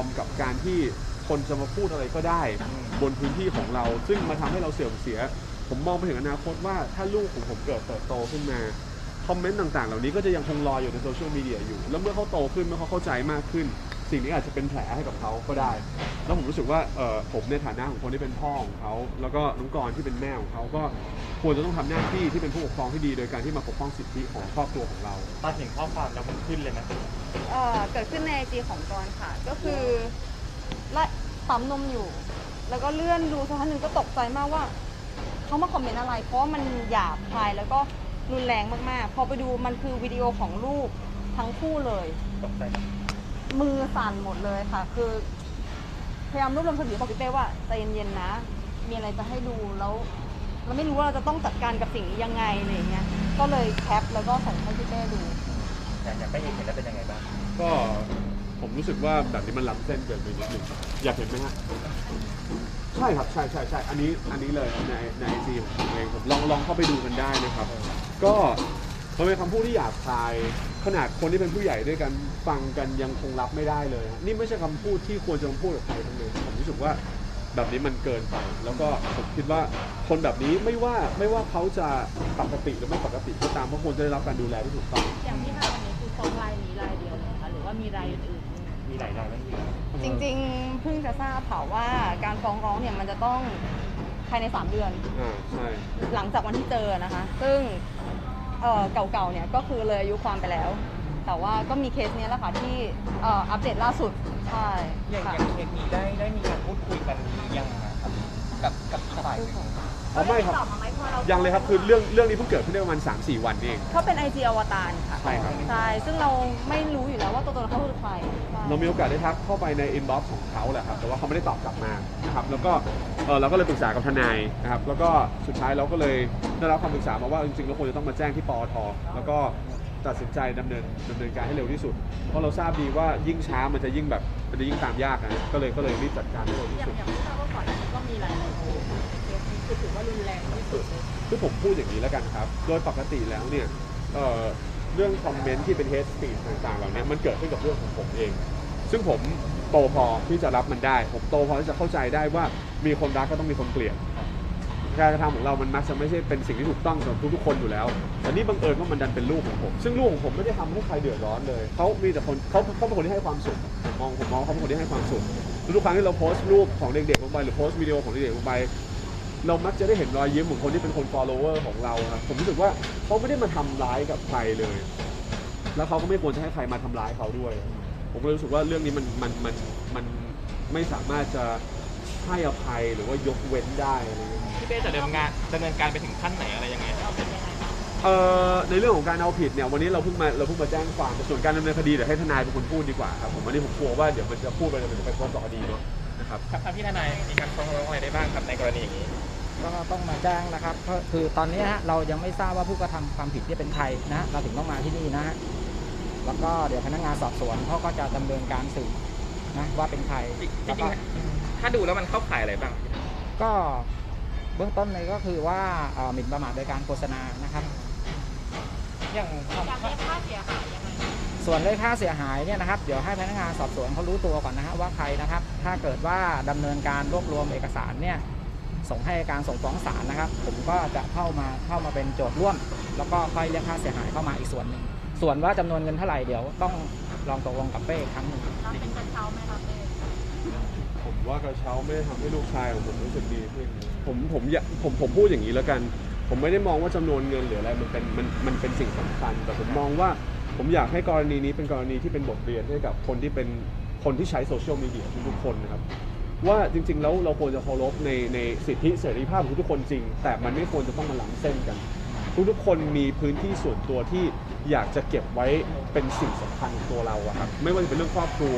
อมกับการที่คนจะมาพูดอะไรก็ได้ บนพื้นที่ของเรา ซึ่งมาทำให้เราเสื่อมเสีย ผมมองไปถึงอนาคตว่าถ้าลูกของผมเกิดเติบโตขึ้นมาคอมเมนต์ต่างๆ เหล่านี้ก็จะยังคงลอยอยู่ในโซเชียลมีเดียอยู่ แล้วเมื่อเขาโตขึ้นเมื่อเขาเข้าใจมากขึ้น สิ่งนี้อาจจะเป็นแผลให้กับเขาก็ได้ แล้วผมรู้สึกว่าเออผมในฐานะของคนที่เป็นพ่อของเขาแล้วก็น้องกรณ์ที่เป็นแม่ของเขาก็ควรจะต้องทำหน้าที่ที่เป็นผู้ปกครองที่ดี โดยการที่มาปกป้องสิทธิของครอบครัวของเรา ตอนเห็นข้อความแล้วมันขึ้นเลยไหมเอ่อเกิดขึ้นในไอจีของกรณ์ค่ะ ก็คือไล่ปั๊มนมอยู่ แล้วก็เลื่อนดูสักพักหนึ่งก็ตกใจมากว่าเขามาคอมเมนต์อะไร เพราะว่ามันหยาบคายแล้วก็รุนแรงมากๆ พอไปดูมันคือวิดีโอของลูกทั้งคู่เลย ตกใจไหม มือสั่นหมดเลยค่ะ คือพยายามรวบรวมสติบอกพี่เป้ว่าใจเย็นๆนะ มีอะไรจะให้ดูแล้วเราไม่รู้ว่าเราจะต้องจัดการกับสิ่งนี้ยังไงอะไรอย่างเงี้ย ก็เลยแคปแล้วก็ส่งให้พี่เป้ดู อย่างอย่างไปเองเห็นแล้วเป็นยังไงบ้างก็ผมรู้สึกว่าแบบนี้มันล้ำเส้นเกินไปนิดนึงอยากเห็นไหมฮะใช่ครับใช่ใช่ใช่อันนี้อันนี้เลยในในไอจีของผมเองผมลองลองเข้าไปดูกันได้นะครับ ก็ มันเป็นคำพูดที่หยาบคาย ขนาดคนที่เป็นผู้ใหญ่ด้วยกันฟังกันยังคงรับไม่ได้เลยฮะนี่ไม่ใช่คำพูดที่ควรจะมาพูดกับใครทั้งนั้นผมรู้สึกว่าแบบนี้มันเกินไป แล้วก็ผมคิดว่าคนแบบนี้ไม่ว่าไม่ว่าเขาจะปกติหรือไม่ปกติก็ตามเขาควรจะได้รับการดูแลที่ถูกต้อง อย่างที่ทำวันนี้คือฟ้องรายนี้รายเดียวเลยคะหรือว่ามีรายอื่นๆด้วยมีหลายรายไหมพี่จริงๆเพิ่งจะทราบค่ะว่าการฟ้องร้องเนี่ยมันจะต้องภายใน 3 เดือน อ่าใช่ หลังจากวันที่เจอนะคะ ซึ่ง เอ่อเก่าๆเนี่ยก็คือเลยอายุความไปแล้ว แต่ว่าก็มีเคสเนี้ยแหละค่ะที่เอ่ออัปเดตล่าสุดใช่อย่างค่ะอย่างเคสนี้ได้ได้มีการพูดคุยกันยังครับกับกับ ฝ่ายหนึ่งอ๋อไม่ครับตอบมาไหมเพราะเรายังเลยครับคือเรื่องเรื่องนี้เพิ่งเกิดขึ้นได้ประมาณ 3-4 วันเอง เขาเป็นไอจีอวตารค่ะใช่ครับ ใช่ซึ่งเราไม่รู้อยู่แล้วว่าตัวตนเขาคือใครใช่เรามีโอกาสได้ทักเข้าไปในอินบ็อกซ์ของเขาแหละครับ แต่ว่าเขาไม่ได้ตอบกลับมานะครับ แล้วก็เออเราก็เลยปรึกษากับทนายนะครับ แล้วก็สุดท้ายเราก็เลยได้รับคำปรึกษามาว่าจริงๆเราควรจะต้องมาแจ้งที่ปอท แล้วก็ตัดสินใจดำเนินดำเนินการให้เร็วที่สุด เพราะเราทราบดีว่ายิ่งช้ามันจะยิ่งแบบ มันจะยิ่งตามยากนะก็เลยก็เลยรีบจัดการให้เร็วที่อย่าสุด อย่างที่ทราบว่าก่อนหน้านี้ก็มีหลายๆเคสเคสนี้คือถือว่ารุนแรงที่สุดเลย คือผมพูดอย่างนี้แล้วกันครับ โดยปกติแล้วเนี่ยเอ่อเรื่องคอมเมนต์ที่เป็นเฮติต่างๆเหล่านี้มันเกิดขึ้นกับเรื่องของผมเอง ซึ่งผมโตพอที่จะรับมันได้ ผมโตพอที่จะเข้าใจได้ว่ามีคนรักก็ต้องมีคนเกลียด การกระทำของเรามันมักจะไม่ใช่เป็นสิ่งที่ถูกต้องสำหรับทุกๆคนอยู่แล้วแต่นี่บังเอิญว่ามันดันเป็นลูกของผม ซึ่งลูกของผมไม่ได้ทำให้ใครเดือดร้อนเลยเขามีแต่คนเขาเขาเป็นคนที่ให้ความสุขผมมองผมมองเขาเป็นคนที่ให้ความสุขทุกครั้งที่เราโพสต์รูปของเด็กๆลงไปหรือโพสต์วิดีโอของเด็กๆลงไปเรามักจะได้เห็นรอยยิ้มของคนที่เป็นคน follower ของเราครับผมรู้สึกว่าเขาไม่ได้มาทำร้ายกับใครเลย แล้วเขาก็ไม่ควรจะให้ใครมาทำร้ายเขาด้วย ผมก็เลยรู้สึกว่าเรื่องนี้มันมันมันมันไม่สามารถจะ ให้อภัยหรือว่ายกเว้นได้อะไรอย่างเงี้ย พี่เป้จะดำเนินงานดำเนินการไปถึงขั้นไหนอะไรยังไงครับ เอ่อในเรื่องของการเอาผิดเนี่ยวันนี้เราเพิ่งมาเราเพิ่งมาแจ้งความแต่ส่วนการดำเนินคดีเดี๋ยวให้ทนายเป็นคนพูดดีกว่าครับผมวันนี้ผมกลัวว่าเดี๋ยวมันจะพูดไปแล้วมันจะไปฟ้องต่อคดีเนาะนะครับครับทางพี่ทนายมีการฟ้องร้องอะไรได้บ้างครับในกรณีอย่างนี้ ก็ต้องมาแจ้งนะครับก็คือตอนนี้ฮะเรายังไม่ทราบว่าผู้กระทำความผิดที่เป็นใครนะฮะเราถึงต้องมาที่นี่นะฮะแล้วก็เดี๋ยวพนักงานสอบสวนเขาก็จะดำเนินการสืบนะว่าเป็นใครจแล้วริก็งๆ ถ้าดูแล้วมันเข้าข่ายอะไรบ้าง ก็เบื้องต้นเลยก็คือว่าเอ่อหมิ่นประมาทโดยการโฆษณานะครับ อย่างการเรียกค่าเสียหายยังไงส่วนเรื่องค่าเสียหายเนี่ยนะครับ เดี๋ยวให้พนักงานสอบสวนเขารู้ตัวก่อนนะฮะว่าใครนะครับ ถ้าเกิดว่าดำเนินการรวบรวมเอกสารเนี่ยส่งให้การส่งฟ้องศาลนะครับ ผมก็จะเข้ามาเข้ามาเป็นโจทย์ร่วม แล้วก็ค่อยเรียกค่าเสียหายเข้ามาอีกส่วนหนึ่งส่วนว่าจำนวนเงินเท่าไหร่เดี๋ยวต้องลองตกลงกับเป้อีกครั้งหนึ่งเราเป็นกระเช้าไหมครับเป้ผม ว่ากระเช้าไม่ได้ทำให้ลูกชายของผมรู้สึกดีขึ้นผมผมอยากผมผมพูดอย่างนี้แล้วกัน ผมไม่ได้มองว่าจำนวนเงินหรืออะไรมันเป็นมันมันเป็นสิ่งสำคัญ แต่ผมมองว่าผมอยากให้กรณีนี้เป็นกรณีที่เป็นบทเรียนให้กับคนที่เป็นคนที่ใช้โซเชียลมีเดียทุกๆคนนะครับว่าจริงๆแล้วเราควรจะเคารพในในสิทธิเสรีภาพของทุกคนจริง แต่มันไม่ควรจะต้องมาล้ำเส้นกัน ทุกๆคนมีพื้นที่ส่วนตัวที่อยากจะเก็บไว้เป็นสิ่งสำคัญของตัวเราอะครับไม่ว่าจะเป็นเรื่องครอบครัว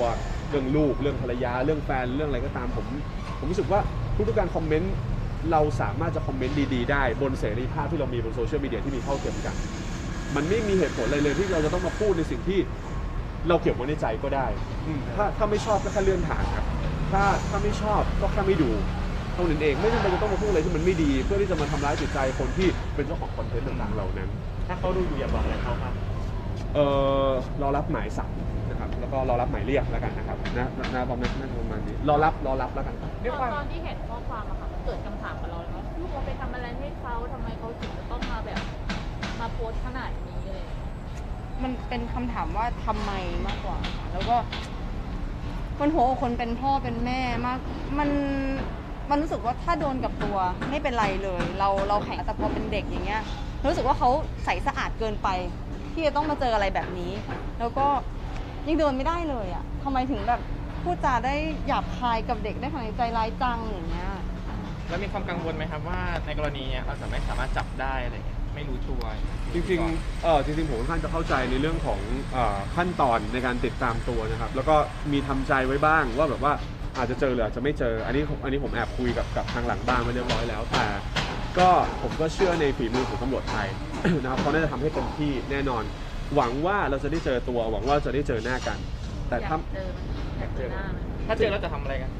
เรื่องลูกเรื่องภรรยาเรื่องแฟนเรื่องอะไรก็ตามผมผมรู้สึกว่าทุกๆการคอมเมนต์เราสามารถจะคอมเมนต์ดีๆได้บนเสรีภาพที่เรามีบนโซเชียลมีเดียที่มีเท่าเทียมกัน มันไม่มีเหตุผลอะไรเลยที่เราจะต้องมาพูดในสิ่งที่เราเก็บไว้ในใจก็ได้อืมถ้าถ้าไม่ชอบก็แค่เลื่อนผ่านครับถ้าถ้าไม่ชอบก็แค่ไม่ดูเท่านั้นเองไม่จำเป็นจะต้องมาพูดอะไรที่มันไม่ดี เพื่อที่จะมาทำร้ายจิตใจคนที่เป็นเจ้าของคอนเทนต์ต่างๆเหล่านั้น ถ้าเขาดูอยู่อย่าบอกอะไรเขาครับเออเรารับหมายสั่งนะครับ แล้วก็รอรับหมายเรียกแล้วกันนะครับนะนะประมาณน่าจะประมาณนี้รอรับรอรับแล้วกันด้วยความตอนที่เห็นข้อความอะค่ะมันเกิดคำถามกับเราเลยว่าลูกเราไปทำอะไรให้เขาทำไมเขาถึงจะต้องมาแบบมาโพสต์ขนาดนี้อะไรอย่างเลยมันเป็นคำถามว่าทำไมมากกว่าค่ะแล้วก็มันหัวอกคนเป็นพ่อเป็นแม่มาก มันมันรู้สึกว่าถ้าโดนกับตัวไม่เป็นไรเลย เราเราแข็งแต่พอเป็นเด็กอย่างเงี้ย รู้สึกว่าเขาใสสะอาดเกินไป ที่จะต้องมาเจออะไรแบบนี้ แล้วก็ ยังเดินไม่ได้เลยอะทำไมถึงแบบพูดจาได้หยาบคายกับเด็กได้ขนาดนี้ใจร้ายจังอย่างเงี้ยแล้วมีความกังวลไหมครับว่าในกรณีเนี้ยเราจะไม่สามารถจับได้อะไรเงี้ยไม่รู้ตัวจริงๆเออจริงๆผมค่อนข้างจะเข้าใจในเรื่องของเออขั้นตอนในการติดตามตัวนะครับ แล้วก็มีทำใจไว้บ้างว่าแบบว่าอาจจะเจอหรืออาจจะไม่เจอ อันนี้ผมอันนี้ผมแอบคุยกับกับทางหลังบ้านมาเรียบร้อยแล้วแต่ก็ผมก็เชื่อในฝีมือของตำรวจไทย นะครับเขาน่าจะทำให้เต็มที่แน่นอน หวังว่าเราจะได้เจอตัว หวังว่าจะได้เจอหน้ากัน แต่อยาถ้ากเจอมันอยากเจอหน้ามันถ้าเจอเราจะทำอะไรกัน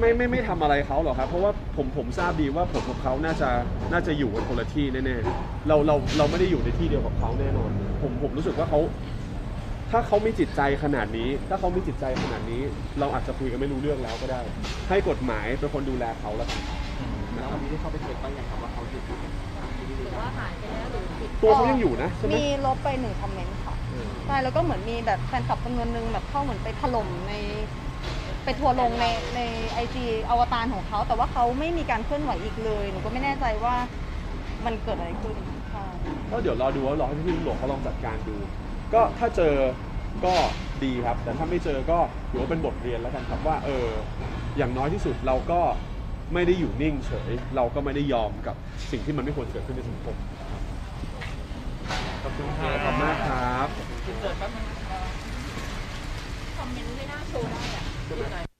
ไม่ไม่ไม่ทำอะไรเขาหรอกครับเพราะว่าผมผมทราบดีว่าผมกับเขาน่าจะน่าจะอยู่กันคนละที่แน่ๆเราเราเราไม่ได้อยู่ในที่เดียวกับเขาแน่นอน ผมผมรู้สึกว่าเขาถ้าเขามีจิตใจขนาดนี้ ถ้าเขามีจิตใจขนาดนี้ เราอาจจะคุยกันไม่รู้เรื่องแล้วก็ได้ ให้กฎหมายเป็นคนดูแลเขาแล้วกัน แล้ววันนี้ที่เขาไปเช็คบ้างยังครับว่าเขาติดอยู่ห ตัวเขายังอยู่นะใช่ไหม มีลบไปหนึ่งคอมเมนต์ค่ะ ใช่ แล้วก็เหมือนมีแบบแฟนคลับจำนวนหนึ่งแบบเข้าเหมือนไปถล่มใน ไปทัวร์ลงในในไอจีอวตารของเขา แต่ว่าเขาไม่มีการเคลื่อนไหวอีกเลย หนูก็ไม่แน่ใจว่ามันเกิดอะไรขึ้นค่ะก็เดี๋ยวรอดูว่ารอให้พี่ตำรวจเขาลองจัดการดู ก็ถ้าเจอก็ดีครับ แต่ถ้าไม่เจอก็ถือว่าเป็นบทเรียนแล้วกันครับว่าเอออย่างน้อยที่สุดเราก็ไม่ได้อยู่นิ่งเฉย เราก็ไม่ได้ยอมกับสิ่งที่มันไม่ควรเกิดขึ้นในสังคมขอบ คุณคขรัอบคุณมากครับ คอมเมนต์ไม่น่าโชว์ได้อะ